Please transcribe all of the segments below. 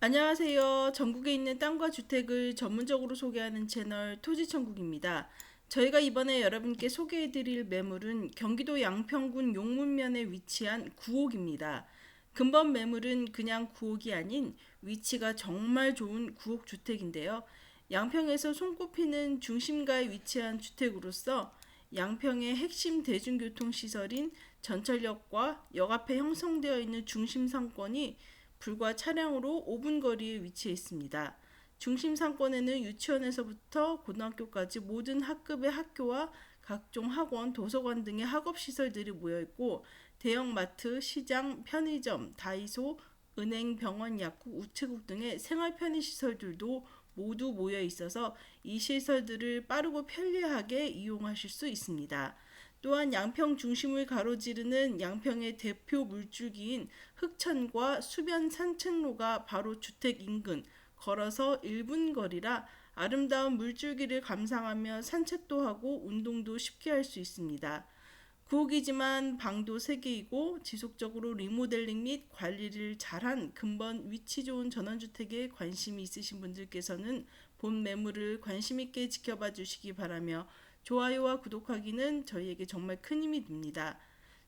안녕하세요. 전국에 있는 땅과 주택을 전문적으로 소개하는 채널 토지천국입니다. 저희가 이번에 여러분께 소개해드릴 매물은 경기도 양평군 용문면에 위치한 구옥입니다. 근본 매물은 그냥 구옥이 아닌 위치가 정말 좋은 구옥 주택인데요. 양평에서 손꼽히는 중심가에 위치한 주택으로서 양평의 핵심 대중교통 시설인 전철역과 역 앞에 형성되어 있는 중심 상권이 불과 차량으로 5분 거리에 위치해 있습니다. 중심 상권에는 유치원에서부터 고등학교까지 모든 학급의 학교와 각종 학원, 도서관 등의 학업 시설들이 모여 있고 대형 마트, 시장, 편의점, 다이소, 은행, 병원, 약국, 우체국 등의 생활 편의 시설들도 모두 모여 있어서 이 시설들을 빠르고 편리하게 이용하실 수 있습니다. 또한 양평 중심을 가로지르는 양평의 대표 물줄기인 흑천과 수변 산책로가 바로 주택 인근 걸어서 1분 거리라 아름다운 물줄기를 감상하며 산책도 하고 운동도 쉽게 할 수 있습니다. 구옥이지만 방도 3개이고 지속적으로 리모델링 및 관리를 잘한 근본 위치 좋은 전원주택에 관심이 있으신 분들께서는 본 매물을 관심 있게 지켜봐 주시기 바라며 좋아요와 구독하기는 저희에게 정말 큰 힘이 됩니다.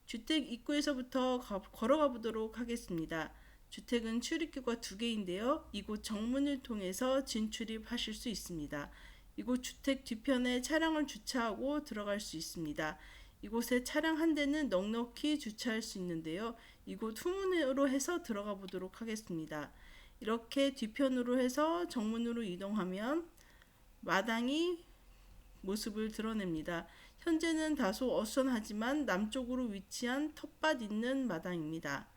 주택 입구에서부터 걸어가 보도록 하겠습니다. 주택은 출입구가 두 개인데요. 이곳 정문을 통해서 진출입하실 수 있습니다. 이곳 주택 뒤편에 차량을 주차하고 들어갈 수 있습니다. 이곳에 차량 한 대는 넉넉히 주차할 수 있는데요. 이곳 후문으로 해서 들어가 보도록 하겠습니다. 이렇게 뒤편으로 해서 정문으로 이동하면 마당이 모습을 드러냅니다. 현재는 다소 어수선하지만 남쪽으로 위치한 텃밭 있는 마당입니다.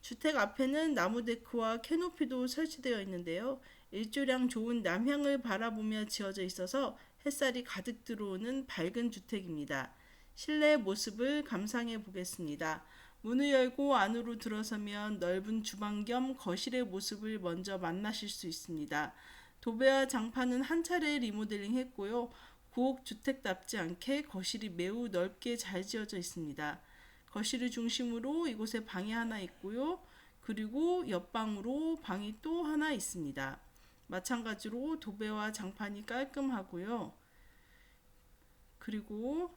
주택 앞에는 나무 데크와 캐노피도 설치되어 있는데요. 일조량 좋은 남향을 바라보며 지어져 있어서 햇살이 가득 들어오는 밝은 주택입니다. 실내 모습을 감상해 보겠습니다. 문을 열고 안으로 들어서면 넓은 주방 겸 거실의 모습을 먼저 만나실 수 있습니다. 도배와 장판은 한 차례 리모델링 했고요. 구옥 주택답지 않게 거실이 매우 넓게 잘 지어져 있습니다. 거실을 중심으로 이곳에 방이 하나 있고요. 그리고 옆방으로 방이 또 하나 있습니다. 마찬가지로 도배와 장판이 깔끔하고요. 그리고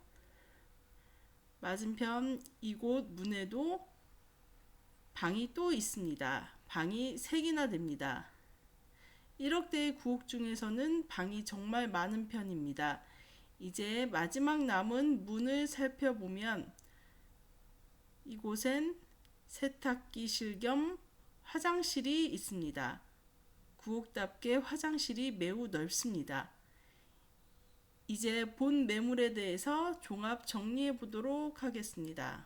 맞은편 이곳 문에도 방이 또 있습니다. 방이 3개나 됩니다. 1억대의 구옥 중에서는 방이 정말 많은 편입니다. 이제 마지막 남은 문을 살펴보면 이곳엔 세탁기실 겸 화장실이 있습니다. 구옥답게 화장실이 매우 넓습니다. 이제 본 매물에 대해서 종합 정리해 보도록 하겠습니다.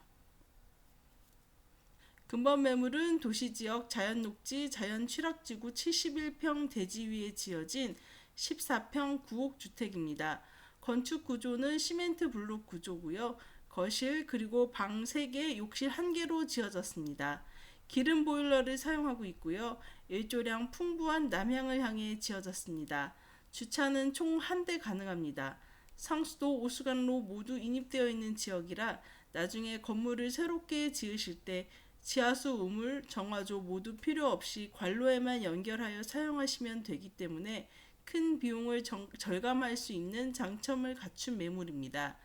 근본 매물은 도시지역 자연녹지 자연취락지구 71평 대지 위에 지어진 14평 구옥주택입니다. 건축 구조는 시멘트 블록 구조고요. 거실 그리고 방 3개, 욕실 1개로 지어졌습니다. 기름 보일러를 사용하고 있고요. 일조량 풍부한 남향을 향해 지어졌습니다. 주차는 총 한 대 가능합니다. 상수도 오수관로 모두 인입되어 있는 지역이라 나중에 건물을 새롭게 지으실 때 지하수 우물, 정화조 모두 필요 없이 관로에만 연결하여 사용하시면 되기 때문에 큰 비용을 정, 절감할 수 있는 장점을 갖춘 매물입니다.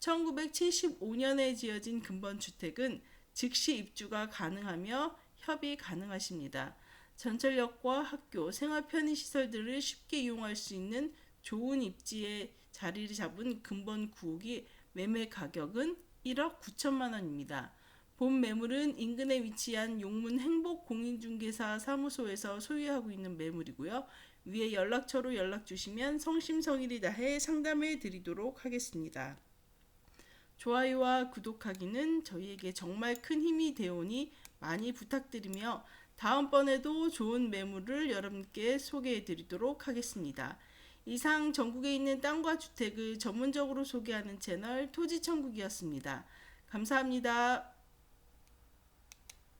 1975년에 지어진 근본주택은 즉시 입주가 가능하며 협의 가능하십니다. 전철역과 학교, 생활 편의 시설들을 쉽게 이용할 수 있는 좋은 입지에 자리를 잡은 근본 구옥이 매매 가격은 1억 9천만 원입니다. 본 매물은 인근에 위치한 용문 행복 공인중개사 사무소에서 소유하고 있는 매물이고요. 위에 연락처로 연락 주시면 성심성의를 다해 상담해 드리도록 하겠습니다. 좋아요와 구독하기는 저희에게 정말 큰 힘이 되오니 많이 부탁드리며 다음번에도 좋은 매물을 여러분께 소개해 드리도록 하겠습니다. 이상 전국에 있는 땅과 주택을 전문적으로 소개하는 채널 토지천국이었습니다. 감사합니다.